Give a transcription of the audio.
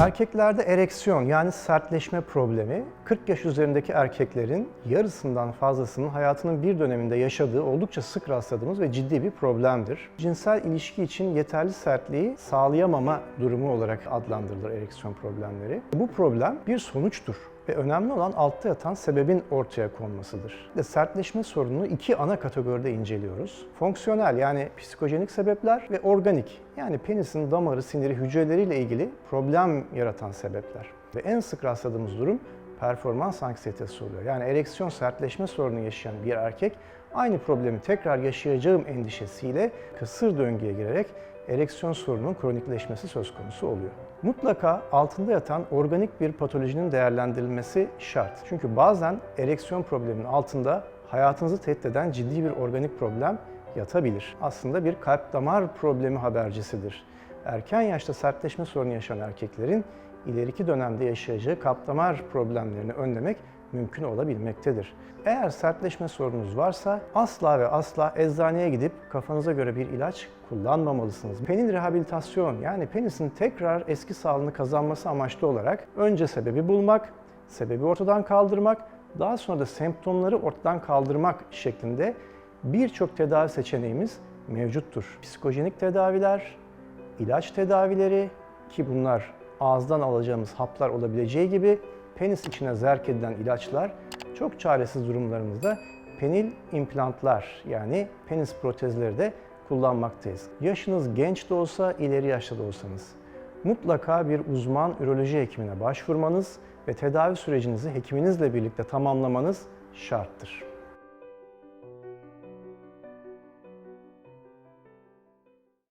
Erkeklerde ereksiyon yani sertleşme problemi 40 yaş üzerindeki erkeklerin yarısından fazlasının hayatının bir döneminde yaşadığı oldukça sık rastladığımız ve ciddi bir problemdir. Cinsel ilişki için yeterli sertliği sağlayamama durumu olarak adlandırılır ereksiyon problemleri. Bu problem bir sonuçtur ve önemli olan altta yatan sebebin ortaya konmasıdır. Ve sertleşme sorununu iki ana kategoride inceliyoruz. Fonksiyonel yani psikojenik sebepler ve organik yani penisin damarı, siniri, hücreleriyle ilgili problem yaratan sebepler. Ve en sık rastladığımız durum performans anksiyetesi oluyor. Yani ereksiyon sertleşme sorunu yaşayan bir erkek aynı problemi tekrar yaşayacağım endişesiyle kısır döngüye girerek ereksiyon sorununun kronikleşmesi söz konusu oluyor. Mutlaka altında yatan organik bir patolojinin değerlendirilmesi şart. Çünkü bazen ereksiyon probleminin altında hayatınızı tehdit eden ciddi bir organik problem yatabilir. Aslında bir kalp damar problemi habercisidir. Erken yaşta sertleşme sorunu yaşayan erkeklerin ileriki dönemde yaşayacağı kalp damar problemlerini önlemek mümkün olabilmektedir. Eğer sertleşme sorununuz varsa asla ve asla eczaneye gidip kafanıza göre bir ilaç kullanmamalısınız. Penin rehabilitasyon yani penisin tekrar eski sağlığını kazanması amaçlı olarak önce sebebi bulmak, sebebi ortadan kaldırmak, daha sonra da semptomları ortadan kaldırmak şeklinde birçok tedavi seçeneğimiz mevcuttur. Psikojenik tedaviler, ilaç tedavileri ki bunlar ağızdan alacağımız haplar olabileceği gibi penis içine zerk edilen ilaçlar çok çaresiz durumlarımızda penil implantlar yani penis protezleri de kullanmaktayız. Yaşınız genç de olsa, ileri yaşta da olsanız mutlaka bir uzman üroloji hekimine başvurmanız ve tedavi sürecinizi hekiminizle birlikte tamamlamanız şarttır.